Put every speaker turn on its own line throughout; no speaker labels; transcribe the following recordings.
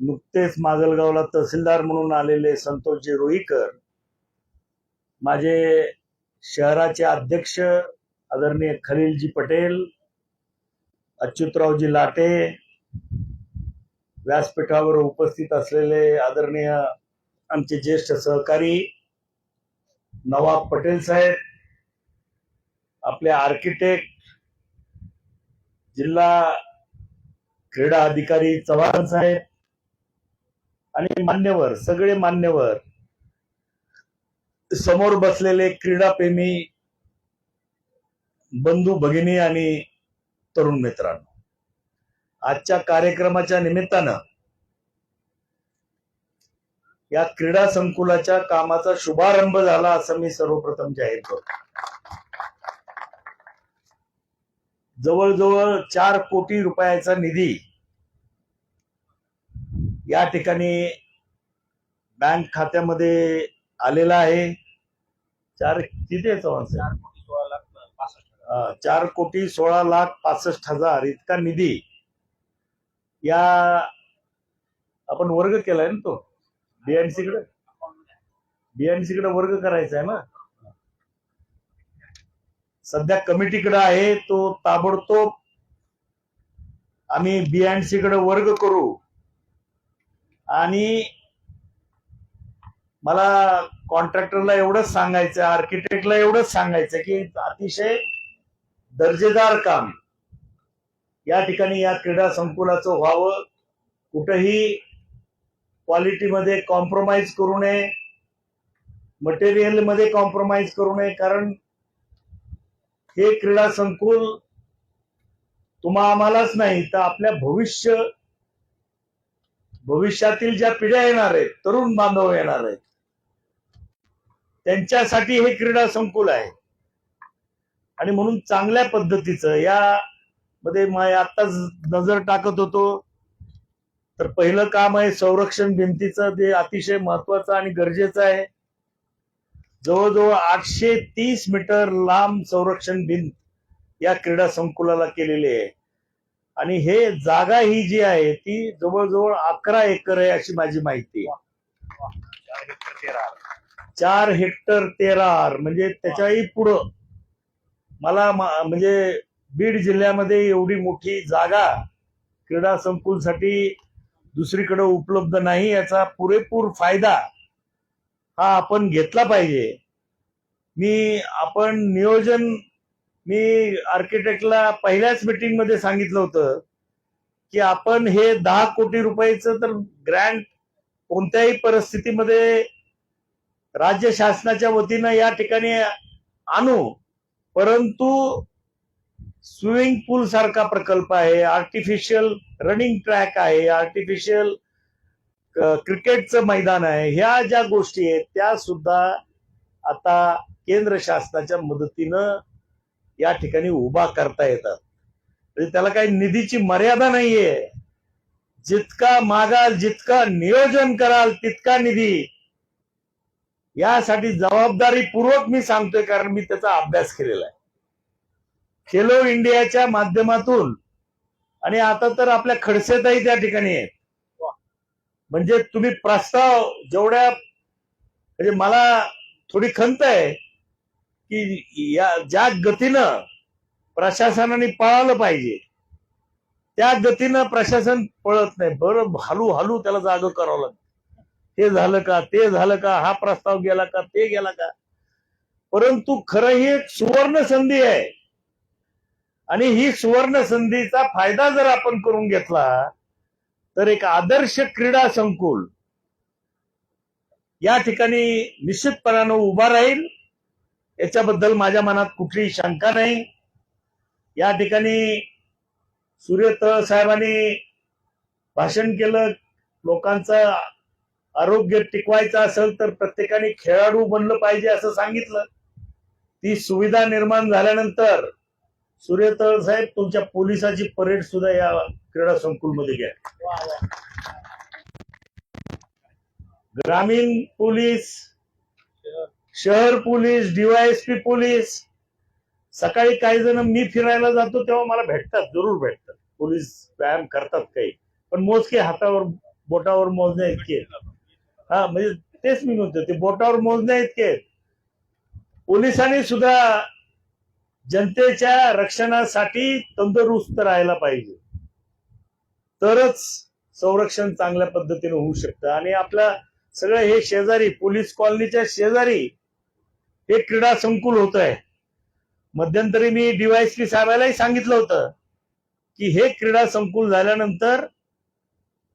नुकतेच माजलगावला तहसीलदार म्हणून आलेले संतोषजी रोईकर माझे शहराचे अध्यक्ष आदरणीय खलीलजी पटेल अच्युतरावजी लाटे व्यासपीठावर उपस्थित असलेले आदरणीय आमचे ज्येष्ठ सहकारी नवाब पटेल साहेब आपले आर्किटेक्ट जिल्हा क्रीडा अधिकारी चव्हाण साहेब आणि मान्यवर सगळे मान्यवर समोर बसलेले क्रीडाप्रेमी बंधू भगिनी आणि तरुण मित्रांनो आजच्या कार्यक्रमाच्या निमित्तानं या क्रीडा संकुलाच्या कामाचा शुभारंभ झाला असं मी सर्वप्रथम जाहीर करतो. जवळजवळ चार कोटी रुपयाचा निधी या ठिकाणी बँक खात्यामध्ये आलेला आहे. चार किती आहे चव्हाण साहेब? चार कोटी सोळा लाख पासष्ट हजार. इतका निधी या आपण वर्ग केलाय ना तो? बीएनसी कडे? बीएनसी कडे वर्ग करायचा आहे ना? सध्या कमिटीकडे आहे तो ताबडतोब आम्ही बी एंड सी कडे वर्ग करू. आणि मला कॉन्ट्रॅक्टरला एवढंच सांगायचं आर्किटेक्टला एवढंच सांगायचं की अतिशय दर्जेदार काम या ठिकाणी या क्रीडा संकुलाचं व्हावं. कुठंही क्वालिटीमध्ये कॉम्प्रोमाइज करू नये. मटेरियलमध्ये कॉम्प्रोमाइज करू नये कारण हे क्रीडा संकुल तुम्हा आम्हालाच नाही तर आपल्या भविष्य भविष्यातील ज्या पिढ्या येणार आहेत तरुण बांधव येणार आहेत त्यांच्यासाठी हे क्रीडा संकुल आहे. आणि म्हणून चांगल्या पद्धतीचं या मध्ये आताच नजर टाकत होतो. तर पहिलं काम आहे संरक्षण भिंतीचं ते अतिशय महत्वाचं आणि गरजेचं आहे. जवळजवळ आठशे तीस मीटर लांब संरक्षण भिंत या क्रीडा संकुलाला केलेली आहे. आणि हे जागा ही जी आहे ती जवळजवळ अकरा एकर आहे अशी माझी माहिती चार हेक्टर तेरा आर म्हणजे त्याच्याही पुढं मला म्हणजे बीड जिल्ह्यामध्ये एवढी मोठी जागा क्रीडा संकुलसाठी दुसरीकडे उपलब्ध नाही याचा पुरेपूर फायदा हा आपण घेतला पाहिजे. मी आपण नियोजन मी आर्किटेक्टला पहिल्याच मीटिंगमध्ये सांगितलं होतं की आपण हे दहा कोटी रुपयाचं तर ग्रँट कोणत्याही परिस्थितीमध्ये राज्य शासनाच्या वतीनं या ठिकाणी आणू. परंतु स्विमिंग पूल सारखा प्रकल्प आहे आर्टिफिशियल रनिंग ट्रॅक आहे आर्टिफिशियल क्रिकेटचं मैदान आहे. ह्या ज्या गोष्टी आहेत त्या सुद्धा आता केंद्र शासनाच्या मदतीनं या ठिकाणी उभा करता येतात. म्हणजे त्याला काही निधीची मर्यादा नाहीये. जितका मागाल जितका नियोजन कराल तितका निधी. यासाठी जबाबदारीपूर्वक मी सांगतोय कारण मी त्याचा अभ्यास केलेला आहे. खेलो इंडियाच्या माध्यमातून आणि आता तर आपल्या खडसेताही त्या ठिकाणी आहेत. म्हणजे तुम्ही प्रस्ताव जेवढ्या म्हणजे मला थोडी खंत आहे की या ज्या गतीनं प्रशासनाने पळालं पाहिजे त्या गतीनं प्रशासन पळत नाही. बरं हलू हलू त्याला जाग करावं लागतं. हे झालं का ते झालं का हा प्रस्ताव गेला का ते गेला का? परंतु खरं ही एक सुवर्ण संधी आहे. आणि ही सुवर्ण संधीचा फायदा जर आपण करून घेतला तर एक आदर्श क्रीडा संकुल. या ठिकाणी निश्चितपणानं उभा राहील. याच्याबद्दल माझ्या मनात कुठलीही शंका नाही. या ठिकाणी सूर्यतळ साहेबांनी भाषण केलं. लोकांचं आरोग्य टिकवायचं असेल तर प्रत्येकाने खेळाडू बनलं पाहिजे असं सांगितलं. ती सुविधा निर्माण झाल्यानंतर सूर्यतळ साहेब तुमच्या पोलिसाची परेड सुद्धा या क्रीडा संकुलमध्ये घ्या ग्रामीण पोलीस शहर पोलीस डीवायएसपी पोलीस सकाळी काही जण मी फिरायला जातो तेव्हा मला भेटतात जरूर भेटतात पोलीस व्यायाम करतात काही पण मोजके हातावर बोटावर मोजण्या इतके. हा म्हणजे तेच मी म्हणतो ते बोटावर मोजण्या इतके. पोलिसांनी सुद्धा जनतेच्या रक्षणासाठी तंदुरुस्त राहायला पाहिजे. तरच संरक्षण चांगल्या पद्धतीने होऊ शकतं. आणि आपल्या सगळं हे शेजारी पोलीस कॉलनीच्या शेजारी हे क्रीडा संकुल होत आहे मध्यंतरी मी डीवायसपी साहेबालाही सांगितलं होतं की हे क्रीडा संकुल झाल्यानंतर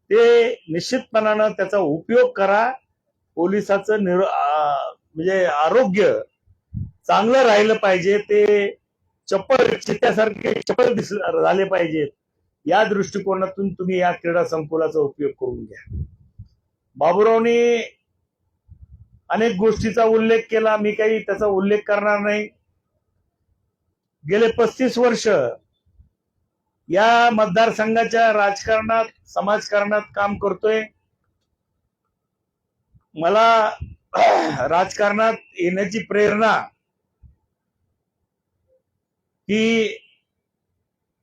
ते निश्चितपणानं त्याचा उपयोग करा. पोलिसाचं निर म्हणजे आरोग्य चांगलं राहिलं पाहिजे ते चप्पल चित्त्यासारखे चप्पल दिस झाले पाहिजेत. या दृष्टिकोनातून तुम्ही या क्रीडा संकुलाचा उपयोग करून घ्या. बाबुरावनी अनेक गोष्टीचा उल्लेख केला मी काही त्याचा उल्लेख करणार नाही. गेले पस्तीस वर्ष या मतदारसंघाच्या राजकारणात समाजकारणात काम करतोय. मला राजकारणात येण्याची प्रेरणा ही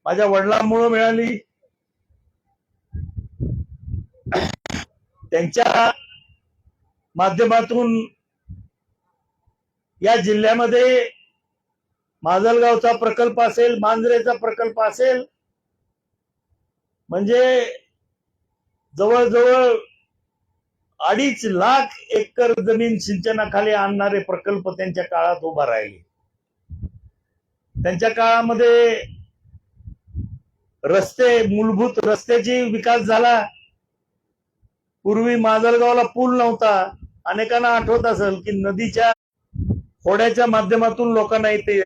माझ्या वडिलांमुळे मिळाली. त्यांच्या माध्यमातून या जिल्ह्यामध्ये माजलगावचा प्रकल्प असेल मांजरेचा प्रकल्प असेल म्हणजे जवळजवळ अडीच लाख एकर जमीन सिंचनाखाली आणणारे प्रकल्प त्यांच्या काळात उभा राहिले. त्यांच्या काळामध्ये रस्ते मूलभूत रस्त्याची विकास झाला. पूर्वी माजलगावला पूल नव्हता. अनेकांना आठवत असेल की नदीच्या होड्याच्या माध्यमातून लोकांना इथे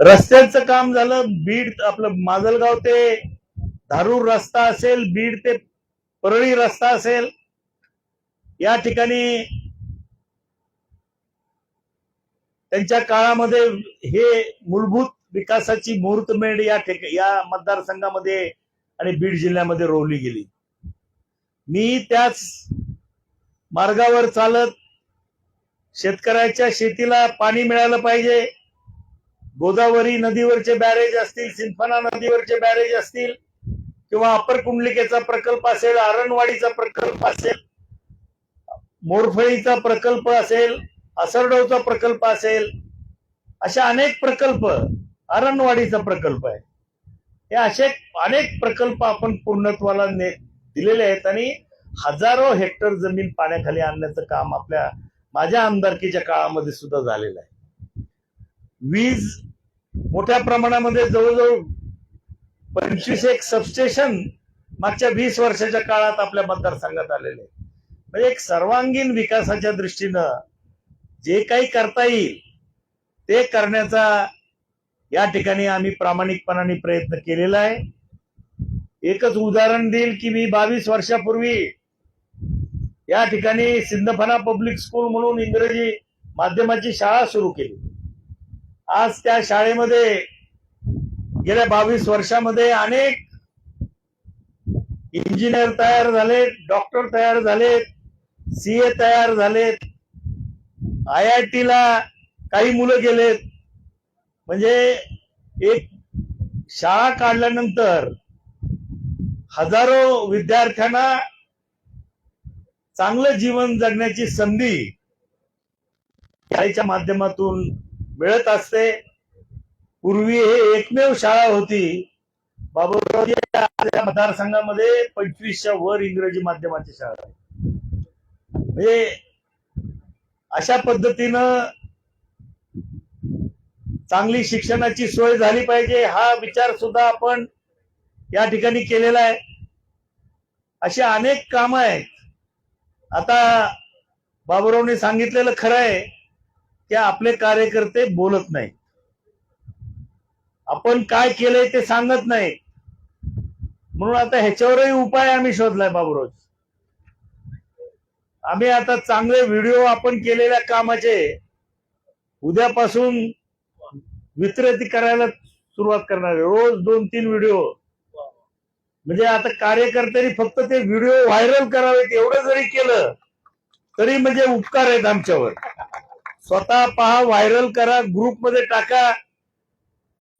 रस्त्याचं काम झालं. बीड आपलं माजलगाव ते धारूर रस्ता असेल बीड ते परळी रस्ता असेल. या ठिकाणी त्यांच्या काळामध्ये हे मूलभूत विकासाची मुहूर्तमेढ या ठिक या मतदारसंघामध्ये आणि बीड जिल्ह्यामध्ये रोवली गेली. मी त्याच मार्गावर चालत शेतकऱ्याच्या शेतीला पाणी मिळालं पाहिजे. गोदावरी नदीवरचे बॅरेज असतील सिंफना नदीवरचे बॅरेज असतील किंवा अपर कुंडलिकेचा प्रकल्प असेल आरणवाडीचा प्रकल्प असेल मोरफळीचा प्रकल्प असेल असरडवचा प्रकल्प असेल अशा अनेक प्रकल्प अरणवाडीचा प्रकल्प आहे. हे असे अनेक प्रकल्प आपण पूर्णत्वाला ने दिलेले आहेत आणि हजारो हेक्टर जमीन पाण्याखाली आणण्याचं काम आपल्या माझ्या आमदारकीच्या काळामध्ये सुद्धा झालेलं आहे. वीज मोठ्या प्रमाणामध्ये जवळजवळ पंचवीस एक सबस्टेशन मागच्या वीस वर्षाच्या काळात आपल्या मतदारसंघात आलेले म्हणजे एक सर्वांगीण विकासाच्या दृष्टीनं जे काही करता येईल ते करण्याचा या ठिकाणी आम्ही प्रामाणिकपणाने प्रयत्न केलेला आहे. एकच उदाहरण देईल की मी बावीस वर्षापूर्वी या ठिकाणी सिंदफना पब्लिक स्कूल म्हणून इंग्रजी माध्यमाची शाळा सुरू केली. आज त्या शाळेमध्ये गेल्या बावीस वर्षामध्ये अनेक इंजिनियर तयार झाले डॉक्टर तयार झालेत सीए तयार झालेत आय आय टीला काही मुलं गेलेत. म्हणजे एक शाळा काढल्यानंतर हजारो विद्यार्थ्यांना चांगलं जीवन जगण्याची संधी शाळेच्या माध्यमातून मिळत असते. पूर्वी हे एकमेव शाळा होती. बाबूराव मतदारसंघामध्ये पंचवीसच्या वर इंग्रजी माध्यमाची शाळा आहे. म्हणजे अशा पद्धतीनं चांगली शिक्षणाची सोय झाली पाहिजे हा विचार सुद्धा आपण या ठिकाणी केलेला आहे. अशी अनेक कामं आहेत. आता बाबुरावने सांगितलेलं खरं आहे की आपले कार्यकर्ते बोलत नाहीत. आपण काय केलंय ते सांगत नाही म्हणून आता ह्याच्यावरही उपाय आम्ही शोधलाय बाबुराव आम्ही आता चांगले व्हिडिओ आपण केलेल्या कामाचे उद्यापासून वितरित करायला सुरुवात करणार रोज दोन तीन व्हिडिओ. म्हणजे आता कार्यकर्त्यांनी फक्त ते व्हिडिओ व्हायरल करावेत एवढं जरी केलं तरी म्हणजे उपकार आहेत आमच्यावर. स्वतः पहा व्हायरल करा ग्रुपमध्ये टाका.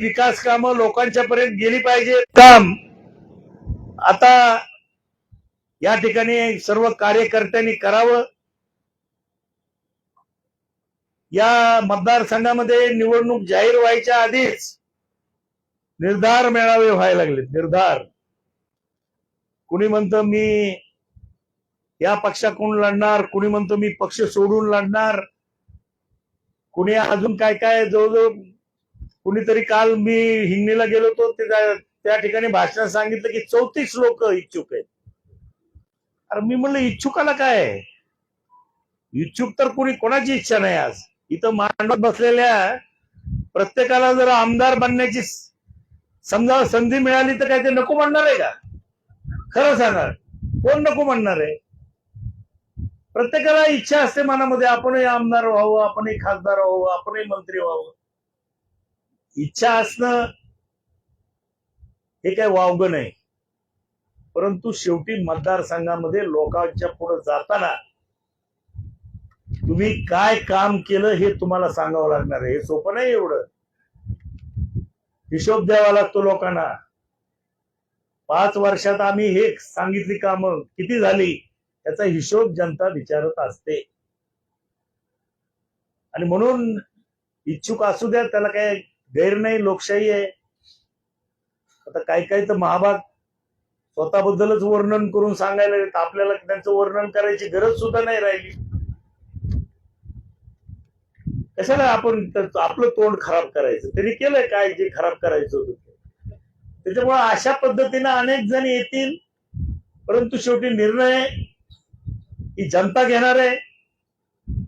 विकास कामं लोकांच्या पर्यंत गेली पाहिजे काम. आता या ठिकाणी सर्व कार्यकर्त्यांनी करावं. या मतदारसंघामध्ये निवडणूक जाहीर व्हायच्या आधीच निर्धार मेळावे व्हायला लागले निर्धार. कुणी म्हणतं मी या पक्षाकडून लढणार कुणी म्हणतो मी पक्ष सोडून लढणार कुणी अजून काय काय जवळजवळ कुणीतरी काल मी हिंगणीला गेलो होतो त्या- त्या ठिकाणी भाषणात सांगितलं की चौतीस लोक इच्छुक आहेत. अरे मी म्हणलं इच्छुकाला काय? इच्छुक तर कुणी कोणाची इच्छा नाही आज? इथं मांडवत बसलेल्या प्रत्येकाला जर आमदार बनण्याची समजा संधी मिळाली तर काय ते नको म्हणणार आहे का? खरं सांगा. कोण नको म्हणणार आहे? प्रत्येकाला इच्छा असते मनामध्ये आपणही आमदार व्हावं आपणही खासदार व्हावं आपणही मंत्री व्हावं. इच्छा असणं हे काय वावगं नाही. परंतु शेवटी मतदारसंघामध्ये लोकांच्या पुढे जाताना तुम्ही काय काम केलं हे तुम्हाला सांगावं लागणार आहे. हे सोपं नाही एवढं. हिशोब द्यावा लागतो लोकांना. पाच वर्षात आम्ही हे सांगितली कामं किती झाली त्याचा हिशोब जनता विचारत असते. आणि म्हणून इच्छुक असू द्या त्याला काय गैर नाही लोकशाही आहे. आता काही काही तर महाभाग स्वतःबद्दलच वर्णन करून सांगायला येत आपल्याला त्यांचं वर्णन करायची गरज सुद्धा नाही राहिली. कशाला आपण आपलं तोंड खराब करायचं? त्यांनी केलंय काय जे खराब करायचं होतं? त्याच्यामुळे अशा पद्धतीने अनेक जण येतील परंतु शेवटी निर्णय ही जनता घेणार आहे.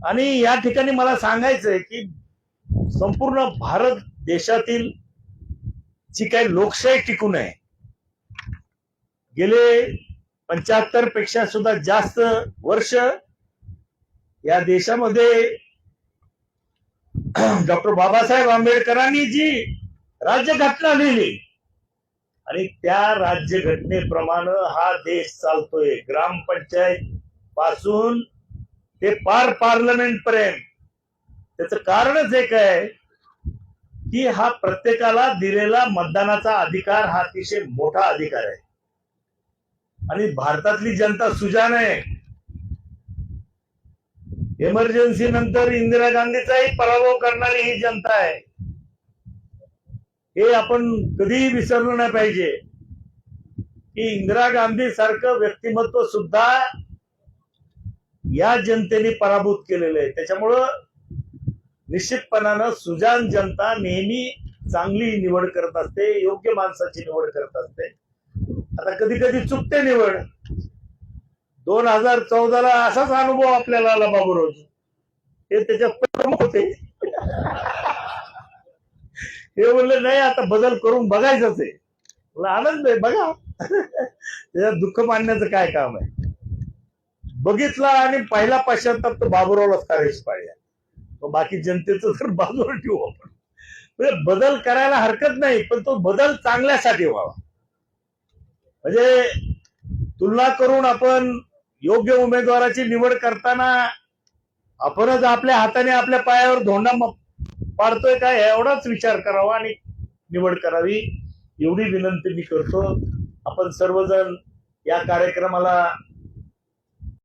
आणि या ठिकाणी मला सांगायचंय की संपूर्ण भारत देशातील जी काही लोकशाही टिकून आहे गेले पंच्याहत्तरपेक्षा सुद्धा जास्त वर्ष या देशामध्ये डॉक्टर बाबासाहेब आंबेडकरांनी जी राज्यघटना लिहिली आणि त्या राज्यघटनेप्रमाणे हा देश चालतोय. ग्रामपंचायत पासून ते पार पार्लमेंट पर्यंत त्याच कारणच एक आहे की हा प्रत्येकाला दिलेला मतदानाचा अधिकार हा अतिशय मोठा अधिकार आहे. आणि भारतातली जनता सुजान आहे. इमर्जन्सी नंतर इंदिरा गांधीचाही पराभव करणारी ही जनता आहे. हे आपण कधीही विसरलं नाही पाहिजे. की इंदिरा गांधी सारखं व्यक्तिमत्व सुद्धा या जनतेने पराभूत केलेलं आहे. त्याच्यामुळं निश्चितपणानं सुजान जनता नेहमी चांगली निवड करत असते योग्य माणसाची निवड करत असते. आता कधी कधी चुकते निवड. दोन हजार चौदाला असाच अनुभव आपल्याला आला बाबूराव हे त्याच्यात प्रमुख होते. हे म्हणले नाही आता बदल करून बघायचंच आहे. मला आनंद आहे बघा. त्याच्यात दुःख मानण्याचं काय काम आहे? बघितला आणि पहिला पश्चाताप तर बाबूरावलाच करायच पाहिजे. बाकी जनतेचं तर बाजूला ठेवू आपण. म्हणजे बदल करायला हरकत नाही पण तो बदल चांगल्यासाठी व्हावा. म्हणजे तुलना करून आपण योग्य उमेदवाराची निवड करताना आपणच आपल्या हाताने आपल्या पायावर धोंडा पाडतोय का एवढाच विचार करावा आणि निवड करावी. एवढी विनंती मी करतो. आपण सर्वजण या कार्यक्रमाला